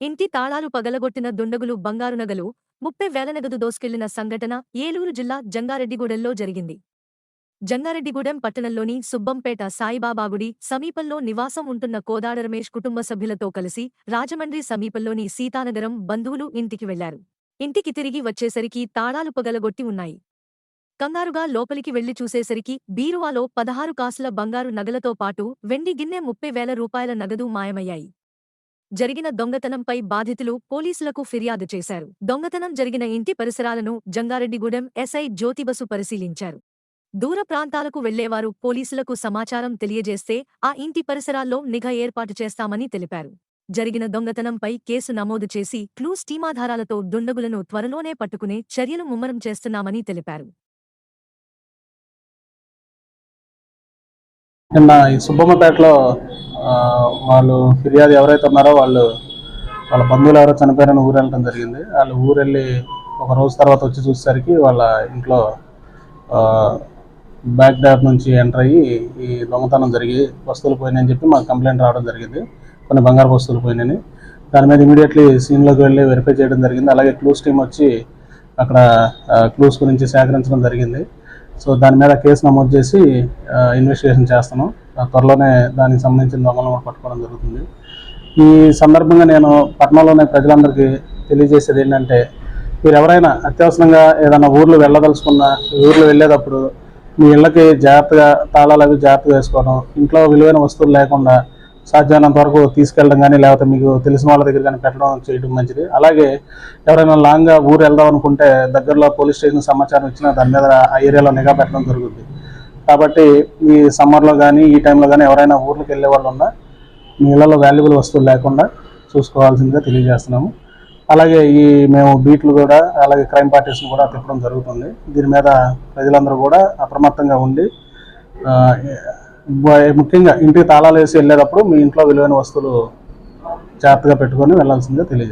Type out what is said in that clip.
ఇంటి తాళాలు పగలగొట్టిన దుండగులు బంగారు నగలు ముప్పై వేల నగదు దోసుకెళ్ళిన సంఘటన ఏలూరు జిల్లా జంగారెడ్డిగూడెంలో జరిగింది. జంగారెడ్డిగూడెం పట్టణంలోని సుబ్బంపేట సాయిబాబాగుడి సమీపంలో నివాసం ఉంటున్న కోదాడ రమేష్ కుటుంబ సభ్యులతో కలిసి రాజమండ్రి సమీపంలోని సీతానగరం బంధువులు ఇంటికి వెళ్ళారు. ఇంటికి తిరిగి వచ్చేసరికి తాళాలు పగలగొట్టి ఉన్నాయి. కంగారుగా లోపలికి వెళ్ళి చూసేసరికి బీరువాలో పదహారు కాసుల బంగారు నగలతో పాటు వెండి గిన్నె ముప్పై వేల రూపాయల నగదు మాయమయ్యాయి. జరిగిన దొంగతనంపై బాధితులు పోలీసులకు ఫిర్యాదు చేశారు. దొంగతనం జరిగిన ఇంటి పరిసరాలను జంగారెడ్డిగూడెం ఎస్ఐ జ్యోతిబసు పరిశీలించారు. దూర ప్రాంతాలకు వెళ్ళేవారు పోలీసులకు సమాచారం తెలియజేస్తే ఆ ఇంటి పరిసరాల్లో నిఘా ఏర్పాటు చేస్తామని తెలిపారు. జరిగిన దొంగతనంపై కేసు నమోదు చేసి క్లూస్ టీమాధారాలతో దుండగులను త్వరలోనే పట్టుకునే చర్యలు ముమ్మరం చేస్తున్నామని తెలిపారు. నిన్న ఈ సుబ్బమ్మపేటలో వాళ్ళు ఫిర్యాదు ఎవరైతే ఉన్నారో వాళ్ళు వాళ్ళ బంధువులు ఎవరో చనిపోయారని ఊరు వెళ్ళడం జరిగింది. వాళ్ళు ఊరు వెళ్ళి ఒక రోజు తర్వాత వచ్చి చూసేసరికి వాళ్ళ ఇంట్లో బ్యాక్ డ్యాప్ నుంచి ఎంటర్ అయ్యి ఈ దొంగతనం జరిగి వస్తువులు పోయినాయని చెప్పి మాకు కంప్లైంట్ రావడం జరిగింది. కొన్ని బంగారు వస్తువులు పోయినాయని. దాని మీద ఇమీడియట్లీ సీన్లోకి వెళ్ళి వెరిఫై చేయడం జరిగింది. అలాగే క్లూస్ టీం వచ్చి అక్కడ క్లూస్ గురించి సేకరించడం జరిగింది. సో దాని మీద కేసు నమోదు చేసి ఇన్వెస్టిగేషన్ చేస్తున్నాం. త్వరలోనే దానికి సంబంధించిన దొంగలను కూడా పట్టుకోవడం జరుగుతుంది. ఈ సందర్భంగా నేను పట్టణంలోనే ప్రజలందరికీ తెలియజేసేది ఏంటంటే మీరు ఎవరైనా అత్యవసరంగా ఏదైనా ఊర్లు వెళ్ళదలుచుకున్న ఊర్లు వెళ్ళేటప్పుడు మీ ఇళ్ళకి జాగ్రత్తగా తాళాలు అవి జాగ్రత్తగా వేసుకోవడం ఇంట్లో విలువైన వస్తువులు లేకుండా సాధ్యమైనంత వరకు తీసుకెళ్ళడం కానీ లేకపోతే మీకు తెలిసిన వాళ్ళ దగ్గర కానీ పెట్టడం చేయడం మంచిది. అలాగే ఎవరైనా లాంగ్గా ఊరు వెళ్దాం అనుకుంటే దగ్గరలో పోలీస్ స్టేషన్ సమాచారం ఇచ్చినా దాని మీద ఆ ఏరియాలో నిఘా పెట్టడం జరుగుతుంది కాబట్టి ఈ సమ్మర్లో కానీ ఈ టైంలో కానీ ఎవరైనా ఊర్లకు వెళ్ళే వాళ్ళు ఉన్నా మీ ఇళ్ళలో వాల్యుబుల్ వస్తువులు లేకుండా చూసుకోవాల్సిందిగా తెలియజేస్తున్నాము. అలాగే ఈ మేము బీట్లు కూడా అలాగే క్రైమ్ పార్టీస్ని కూడా తిప్పడం జరుగుతుంది. దీని మీద ప్రజలందరూ కూడా అప్రమత్తంగా ఉండి ముఖ్యంగా ఇంటికి తాళాలు వేసి వెళ్ళేటప్పుడు మీ ఇంట్లో విలువైన వస్తువులు జాగ్రత్తగా పెట్టుకొని వెళ్ళాల్సిందిగా తెలియజేస్తాం